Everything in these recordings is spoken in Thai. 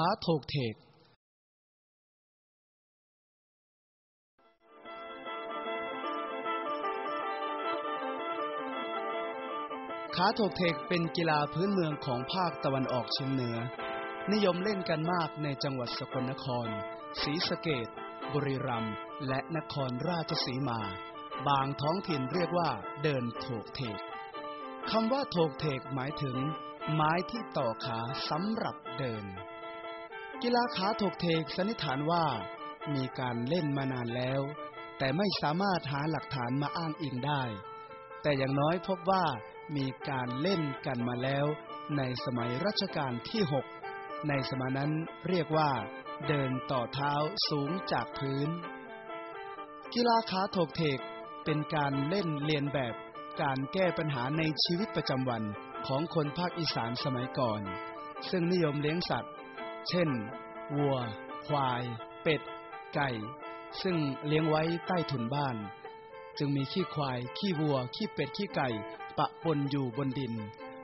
ขาโถกเทกขาโถกเทกเป็นกีฬาพื้นเมืองของภาคตะวันออกเฉียงเหนือ นิยมเล่นกันมากในจังหวัดสกลนคร ศรีสะเกดบุรีรัมย์และนครราชสีมา บางท้องถิ่นเรียกว่า เดินโถกเทกคำว่าโถกเทกหมายถึง ไม้ที่ต่อขาสำหรับเดิน กีฬาขาถกเทกสันนิษฐานว่ามีการเล่นมานานแล้ว แต่ไม่สามารถหาหลักฐานมาอ้างอิงได้ แต่อย่างน้อยพบว่ามีการเล่นกันมาแล้ว ในสมัยรัชกาลที่ 6 ในสมัยนั้นเรียกว่า เดินต่อเท้าสูงจากพื้น กีฬาขาถกเทกเป็นการเล่นเลียนแบบการแก้ปัญหาในชีวิตประจำวันของคนภาคอีสานสมัยก่อน ซึ่งนิยมเลี้ยงสัตว์ เช่น วัว ควาย เป็ด ไก่ ซึ่งเลี้ยงไว้ใต้ถุนบ้าน จึงมีขี้ควาย ขี้วัว ขี้เป็ด ขี้ไก่ ปะปนอยู่บนดิน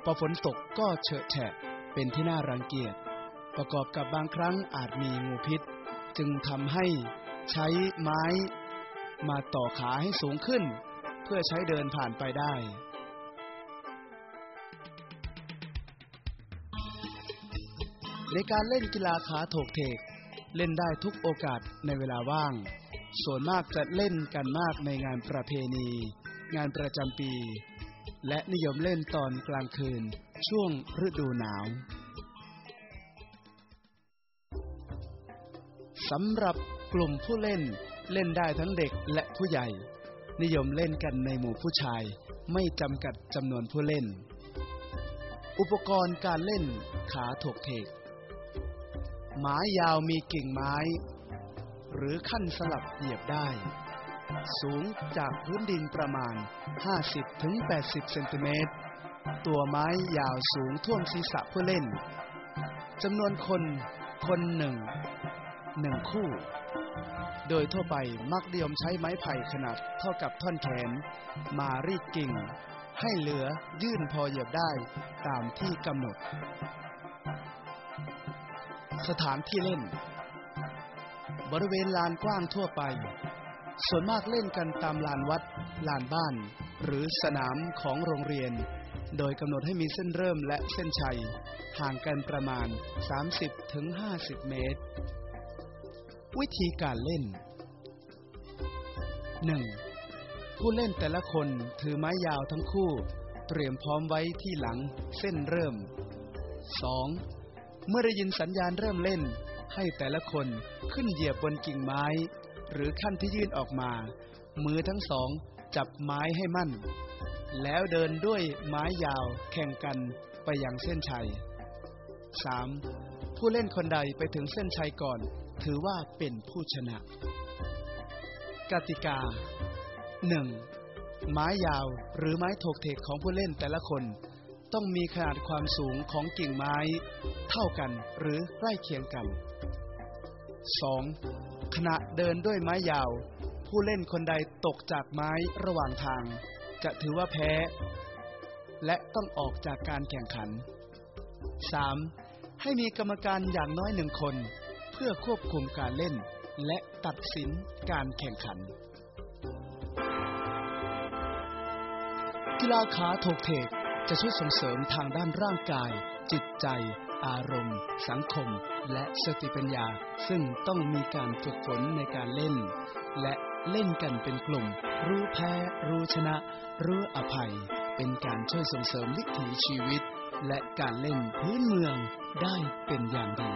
พอฝนตกก็เฉอะแฉะ เป็นที่น่ารังเกียจ ประกอบกับบางครั้งอาจมีงูพิษ จึงทำให้ใช้ไม้ มาต่อขาให้สูงขึ้น เพื่อใช้เดินผ่านไปได้ ในการเล่นกีฬาขาโถกเทก เล่นได้ทุกโอกาสในเวลาว่าง ส่วนมากจะเล่นกันมากในงานประเพณี งานประจำปี และนิยมเล่นตอนกลางคืนช่วงฤดูหนาวสำหรับกลุ่มผู้เล่นเล่นได้ทั้งเด็กและผู้ใหญ่ นิยมเล่นกันในหมู่ผู้ชายไม่จำกัดจำนวนผู้เล่น อุปกรณ์การเล่นขาถกเทก ไม้ยาวมีกิ่งไม้ หรือขั้นสลับเหยียบได้ สูงจากพื้นดินประมาณ 50-80 เซนติเมตร ตัวไม้ยาวสูงท่วมศีรษะผู้เล่น จำนวนคน คนหนึ่ง หนึ่งคู่ โดยทั่วไปมักนิยมใช้ไม้ไผ่ขนาดเท่ากับท่อนแขน มารีดกิ่ง ให้เหลือยื่นพอเหยียบได้ตามที่กำหนด สถานที่เล่น บริเวณลานกว้างทั่วไป ส่วนมากเล่นกันตามลานวัด ลานบ้าน หรือสนามของโรงเรียน โดยกำหนดให้มีเส้นเริ่มและเส้นชัย ห่างกันประมาณ 30-50 เมตร วิธีการเล่น 1. ผู้เล่นแต่ละคนถือไม้ยาวทั้งคู่ เตรียมพร้อมไว้ที่หลังเส้นเริ่ม 2. เมื่อได้ยินสัญญาณเริ่มเล่น ให้แต่ละคนขึ้นเหยียบบนกิ่งไม้ หรือขั้นที่ยื่นออกมา มือทั้งสองจับไม้ให้มั่น แล้วเดินด้วยไม้ยาวแข่งกันไปยังเส้นชัย 3. ผู้เล่นคนใดไปถึงเส้นชัยก่อน ถือว่าเป็นผู้ชนะ กติกา 1. ไม้ยาวหรือไม้ถกเทกของผู้เล่นแต่ละคน ต้องมีขนาดความสูงของกิ่งไม้ เท่ากันหรือใกล้เคียงกัน 2. ขณะเดินด้วยไม้ยาว ผู้เล่นคนใดตกจากไม้ระหว่างทาง จะถือว่าแพ้ และต้องออกจากการแข่งขัน 3. ให้มีกรรมการอย่างน้อยหนึ่งคน เพื่อควบคุมการเล่น และตัดสินการแข่งขัน กีฬาขาถกเทก จะช่วยส่งเสริมทางด้านร่างกาย จิตใจ อารมณ์ สังคม และสติปัญญา ซึ่งต้องมีการฝึกฝนในการเล่น และเล่นกันเป็นกลุ่ม รู้แพ้ รู้ชนะ รู้อภัย เป็นการช่วยส่งเสริมวิถีชีวิต และการเล่นพื้นเมืองได้เป็นอย่างดี